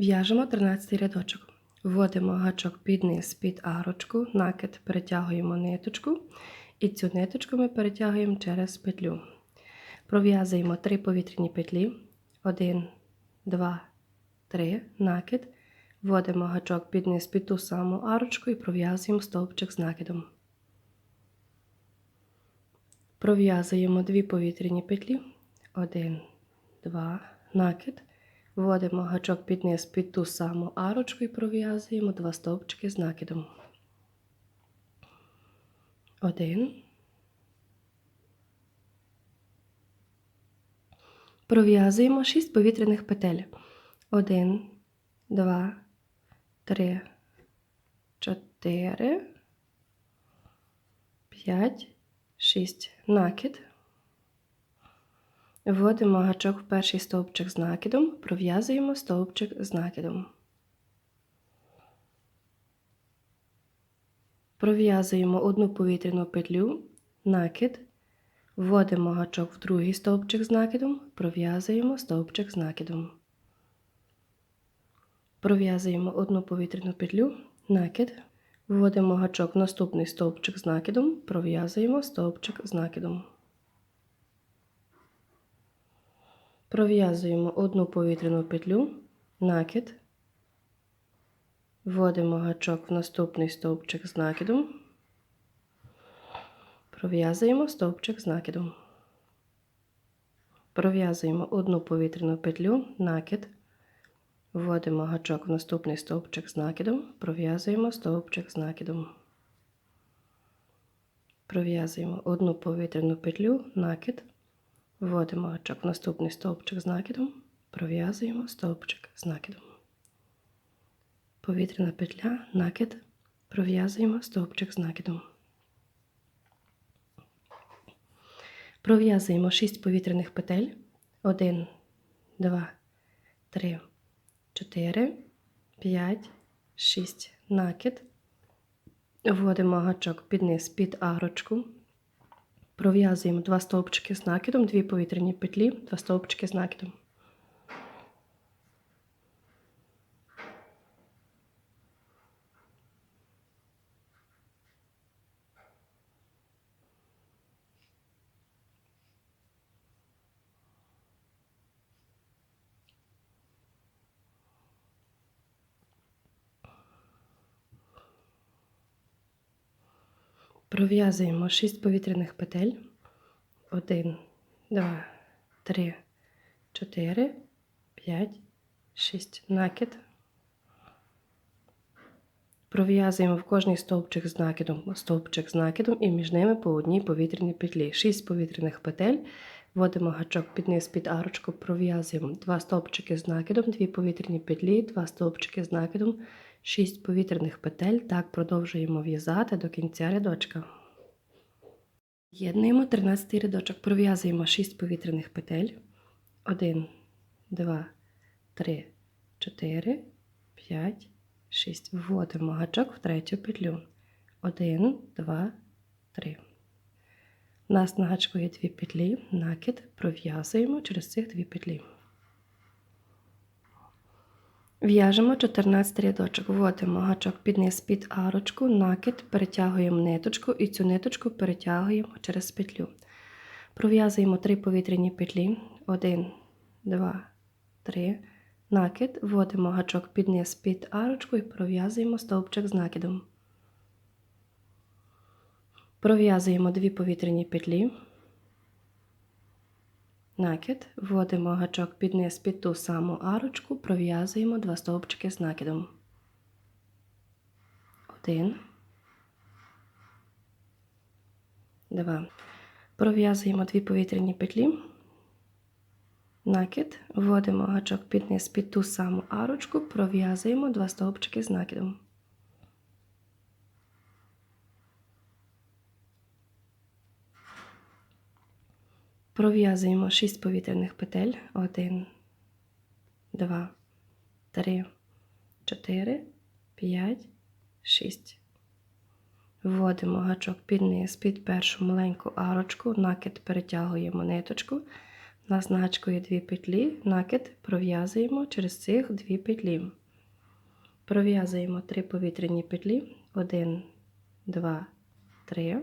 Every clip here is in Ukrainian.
В'яжемо 13 рядочок. Вводимо гачок під низ під арочку, накид перетягуємо ниточку, і цю ниточку ми перетягуємо через петлю. Пров'язуємо 3 повітряні петлі. 1, 2, 3, накид. Вводимо гачок під низ під ту саму арочку і пров'язуємо стовпчик з накидом. Пров'язуємо 2 повітряні петлі. 1, 2, накид. Вводимо гачок під низ під ту саму арочку і пров'язуємо два стовпчики з накидом. Один. Пров'язуємо 6 повітряних петель. 1, 2, 3, 4, 5, 6. Накид. Вводимо гачок в перший стовпчик з накидом, пров'язуємо стовпчик з накидом. Пров'язуємо одну повітряну петлю, накид, вводимо гачок в другий стовпчик з накидом, пров'язуємо стовпчик з накидом. Пров'язуємо одну повітряну петлю, накид, вводимо гачок в наступний стовпчик з накидом, пров'язуємо стовпчик з накидом. Пров'язуємо одну повітряну петлю, накид, вводимо гачок в наступний стовпчик з накидом, пров'язуємо стовпчик з накидом. Пров'язуємо одну повітряну петлю, накид, вводимо гачок в наступний стовпчик з накидом, пров'язуємо стовпчик з накидом. Пров'язуємо одну повітряну петлю, накид. Вводимо гачок в наступний стовпчик з накидом, пров'язуємо стовпчик з накидом. Повітряна петля, накид, пров'язуємо стовпчик з накидом. Пров'язуємо 6 повітряних петель. 1, 2, 3, 4, 5, 6. Накид. Вводимо гачок під низ під арочку. Пров'язуємо два стовпчики з накидом, дві повітряні петлі, два стовпчики з накидом. Пров'язуємо 6 повітряних петель. 1, 2, 3, 4, 5, 6. Накид. Пров'язуємо в кожний стовпчик з накидом, стовпчик з накидом і між ними по одній повітряній петлі. 6 повітряних петель. Вводимо гачок під низ під арочку, пров'язуємо 2 стовпчики з накидом, 2 повітряні петлі, 2 стовпчики з накидом, 6 повітряних петель. Так продовжуємо в'язати до кінця рядочка. Єднуємо 13 рядочок, пров'язуємо 6 повітряних петель. 1, 2, 3, 4, 5, 6. Вводимо гачок в третю петлю. 1, 2, 3. У нас на гачку є дві петлі, накид, пров'язуємо через цих дві петлі. В'яжемо 14 рядочок, вводимо гачок під низ під арочку, накид, перетягуємо ниточку і цю ниточку перетягуємо через петлю. Пров'язуємо 3 повітряні петлі. 1, 2, 3. Накид, вводимо гачок під низ під арочку і пров'язуємо стовпчик з накидом. Пров'язуємо 2 повітряні петлі. Накид, вводимо гачок під низ під ту саму арочку, пров'язуємо два стовпчики з накидом. Один. Два. Пров'язуємо дві повітряні петлі. Накид, вводимо гачок під низ під ту саму арочку, пров'язуємо два стовпчики з накидом. Пров'язуємо 6 повітряних петель. 1, 2, 3, 4, 5, 6. Вводимо гачок під низ, під першу маленьку арочку, накид перетягуємо ниточку. нас гачкою дві петлі, накид пров'язуємо через цих дві петлі. Пров'язуємо три повітряні петлі, 1, 2, 3.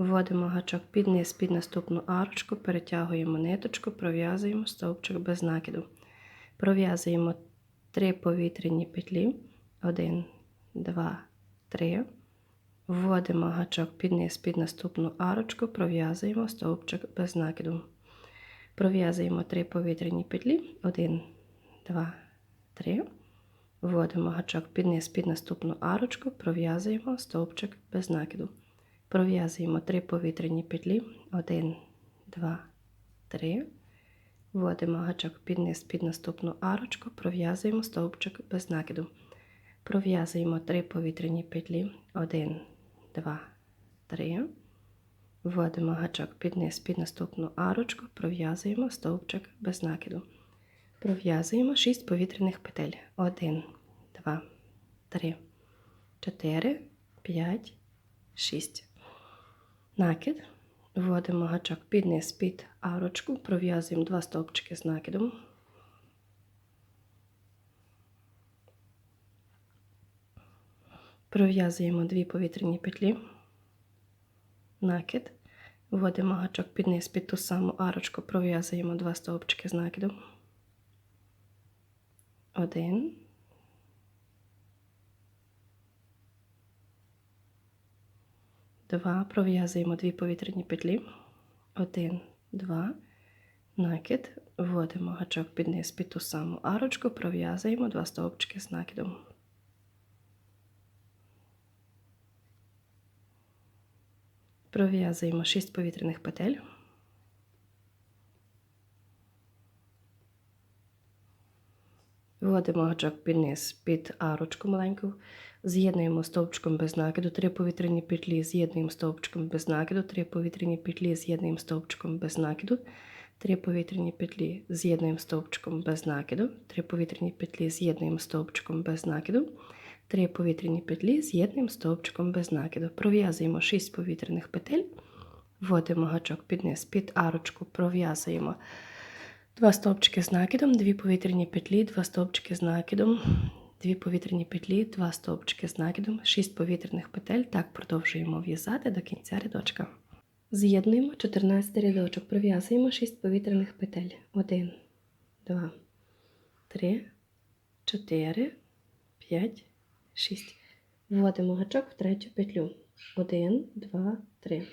Вводимо гачок під низ під наступну арочку, перетягуємо ниточку, пров'язуємо стовпчик без накиду. Пров'язуємо три повітряні петлі, 1, 2, 3. Вводимо гачок під низ під наступну арочку, пров'язуємо стовпчик без накиду. Пров'язуємо три повітряні петлі, 1, 2, 3. Вводимо гачок під низ під наступну арочку, пров'язуємо стовпчик без накиду. Пров'язуємо три повітряні петлі, 1, 2, 3. Вводимо гачок під низ під наступну арочку, пров'язуємо стовпчик без накиду. Пров'язуємо три повітряні петлі, 1, 2, 3. Вводимо гачок під низ під наступну арочку, пров'язуємо стовпчик без накиду. Пров'язуємо 6 повітряних петель. 1, 2, 3, 4, 5, 6. Накид. Вводимо гачок під низ під арочку, пров'язуємо 2 стовпчики з накидом. Пров'язуємо 2 повітряні петлі. Накид. Вводимо гачок під низ під ту саму арочку, пров'язуємо 2 стовпчики з накидом. Один. Два. Пров'язуємо дві повітряні петлі. Один, два. Накид. Вводимо гачок під низ під ту саму арочку, пров'язуємо два стовпчики з накидом. Пров'язуємо 6 повітряних петель. Вводимо гачок під низ під арочку маленьку, з'єднуємо стовпчиком без накиду, 3 повітряні петлі, з'єднуємо стовпчиком без накиду, 3 повітряні петлі, з'єднуємо стовпчиком без накиду, 3 повітряні петлі, з'єднуємо стовпчиком без накиду, 3 повітряні петлі, з'єднуємо стовпчиком без накиду, 3 повітряні петлі, з'єднуємо стовпчиком без накиду. Пров'язуємо 6 повітряних петель, вводимо гачок під низ. Під арочку, пров'язуємо. Два стовпчики з накидом, дві повітряні петлі, два стовпчики з накидом, дві повітряні петлі, два стовпчики з накидом, шість повітряних петель. Так продовжуємо в'язати до кінця рядочка. З'єднуємо 14 рядочок, пров'язуємо 6 повітряних петель. 1, 2, 3, 4, 5, 6. Вводимо гачок в третю петлю. 1, 2, 3.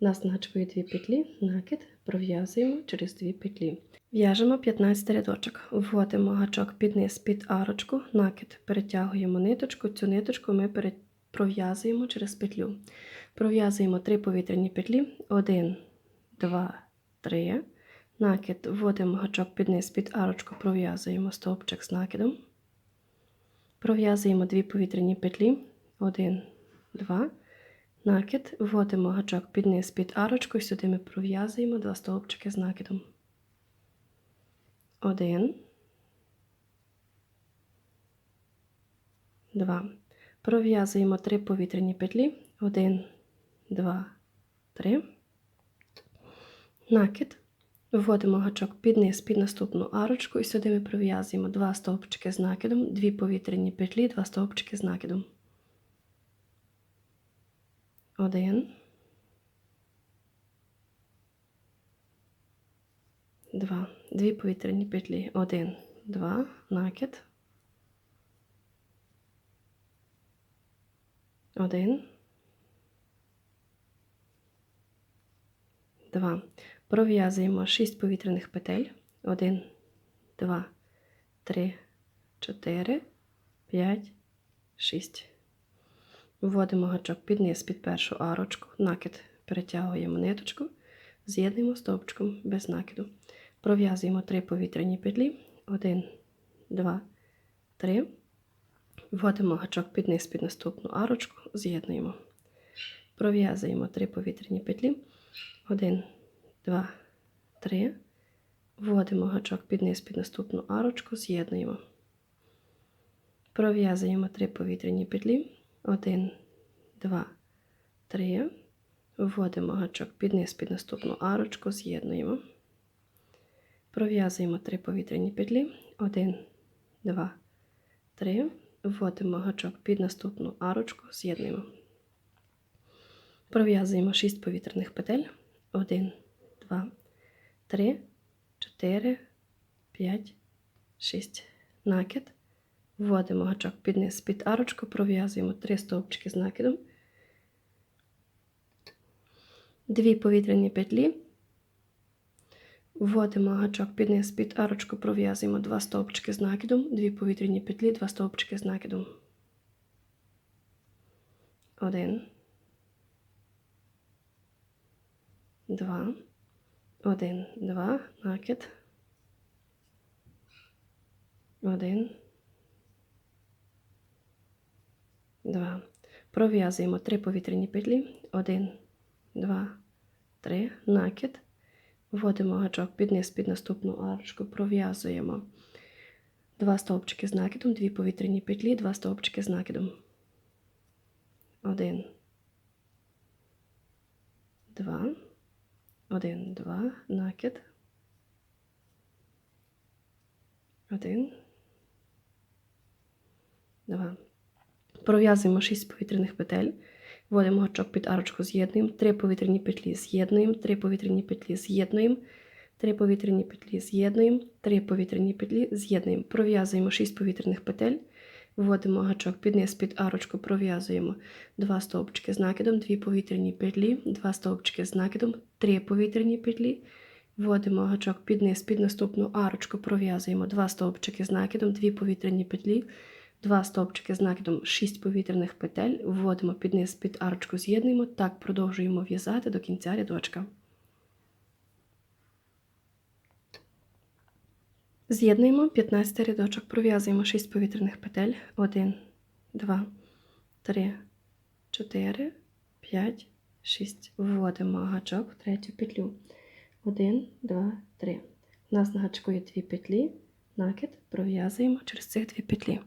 У нас на гачкові дві петлі, накид, пров'язуємо через дві петлі. В'яжемо 15 рядочок. Вводимо гачок під низ під арочку, накид, перетягуємо ниточку. Цю ниточку ми пров'язуємо через петлю. Пров'язуємо 3 повітряні петлі. 1, 2, 3. Накид, вводимо гачок під низ під арочку, пров'язуємо стовпчик з накидом. Пров'язуємо 2 повітряні петлі. 1, 2. Накид, вводимо гачок під низ під арочку, сюди ми пров'язуємо два стовпчики з накидом. Один. Два. Пров'язуємо три повітряні петлі. Один, два, три. Накид. Вводимо гачок під низ під наступну арочку, і сюди ми пров'язуємо два стовпчики з накидом, дві повітряні петлі, два стовпчики з накидом. Один. Два. Дві повітряні петлі. Один, два, накид. Один. Два. Пров'язуємо шість повітряних петель. Один, два, три, чотири, п'ять, шість. Вводимо гачок під низ під першу арочку, накид перетягуємо ниточку, з'єднуємо стовпчиком без накиду. Пров'язуємо три повітряні петлі. 1, 2, 3. Вводимо гачок під низ під наступну арочку, з'єднуємо. Пров'язуємо три повітряні петлі. 1, 2, 3. Вводимо гачок під низ під наступну арочку, з'єднуємо. Пров'язуємо три повітряні петлі. 1, 2, 3. Вводимо гачок під низ під наступну арочку, з'єднуємо. Пров'язуємо три повітряні петлі. Один, два, три. Вводимо гачок під наступну арочку, з'єднуємо. Пров'язуємо 6 повітряних петель. 1, 2, 3, 4, 5, 6. Накид. Вводимо гачок під низ під арочку, пров'язуємо 3 стовпчики з накидом. Дві повітряні петлі. Вводимо гачок під низ під арочку, пров'язуємо 2 стовпчики з накидом, дві повітряні петлі, 2 стовпчики з накидом. Один. Два. Один, два, накид. Один. Два. Пров'язуємо три повітряні петлі. Один, два, три, накид. Вводимо гачок під низ під наступну арочку, пров'язуємо два стовпчики з накидом, дві повітряні петлі, два стовпчики з накидом. Один, два, один, два, накид. Один, два. Пров'язуємо 6 повітряних петель. Вводимо гачок під арочку, з'єднуємо, 3 повітряні петлі з'єднуємо, 3 повітряні петлі з'єднуємо, 3 повітряні петлі з'єднуємо, 3 повітряні петлі з'єднуємо. Пров'язуємо 6 повітряних петель. Вводимо гачок під низ під арочку, пров'язуємо 2 стовпчики з накидом, 2 повітряні петлі, 2 стовпчики з накидом, 3 повітряні петлі. Вводимо гачок під низ під наступну арочку, пров'язуємо 2 стовпчики з накидом, 2 повітряні петлі, 2 стовпчики з накидом, 6 повітряних петель, вводимо під низ під арочку, з'єднуємо, так продовжуємо в'язати до кінця рядочка. З'єднуємо 15 рядочок, пров'язуємо 6 повітряних петель. 1, 2, 3, 4, 5, 6. Вводимо гачок в третю петлю. 1, 2, 3. У нас на гачку є дві петлі, накид пров'язуємо через цих дві петлі.